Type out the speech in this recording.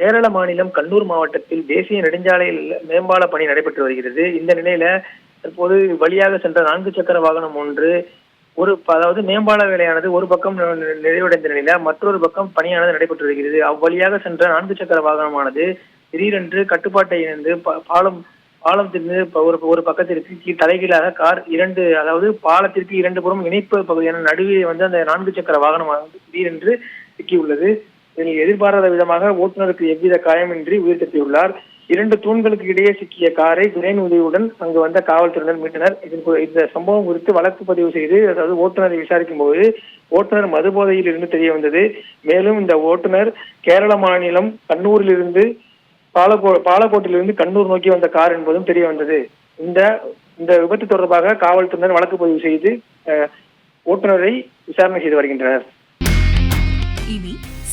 கேரள மாநிலம் கண்ணூர் மாவட்டத்தில் தேசிய நெடுஞ்சாலையில் மேம்பால பணி நடைபெற்று வருகிறது. இந்த நிலையில தற்போது வழியாக சென்ற நான்கு சக்கர வாகனம் ஒன்று ஒரு ப- அதாவது மேம்பால வேலையானது ஒரு பக்கம் நிறைவடைந்த நிலையில மற்றொரு பக்கம் பணியானது நடைபெற்று வருகிறது. அவ்வழியாக சென்ற நான்கு சக்கர வாகனமானது திடீரென்று கட்டுப்பாட்டை இணைந்து ப- பாலம் பாலத்திற்கு ஒரு ஒரு பக்கத்திற்கு கீழ் தலைகீழாக கார் இரண்டு அதாவது பாலத்திற்கு இரண்டு புறம் இணைப்பு பகுதியான நடுவே வந்து அந்த நான்கு சக்கர வாகனமானது திடீரென்று சிக்கியுள்ளது. இதில் எதிர்பாராத விதமாக ஓட்டுநருக்கு எவ்வித காயமின்றி உயிர் தப்பியுள்ளார். இரண்டு தூண்களுக்கு இடையே சிக்கிய காரை கிரேன் உதவியுடன் அங்கு வந்த காவல்துறையினர் மீட்டனர். இதன் இந்த சம்பவம் குறித்து வழக்கு பதிவு செய்து அதாவது ஓட்டுநரை விசாரிக்கும் போது ஓட்டுநர் மதுபோதையில் இருந்து தெரிய வந்தது. மேலும் இந்த ஓட்டுநர் கேரள மாநிலம் கண்ணூரிலிருந்து பாலக்கோ பாலக்கோட்டிலிருந்து கண்ணூர் நோக்கி வந்த கார் என்பதும் தெரிய வந்தது. இந்த இந்த விபத்து தொடர்பாக காவல்துறையினர் வழக்கு பதிவு செய்து ஓட்டுநரை விசாரணை செய்து வருகின்றனர்.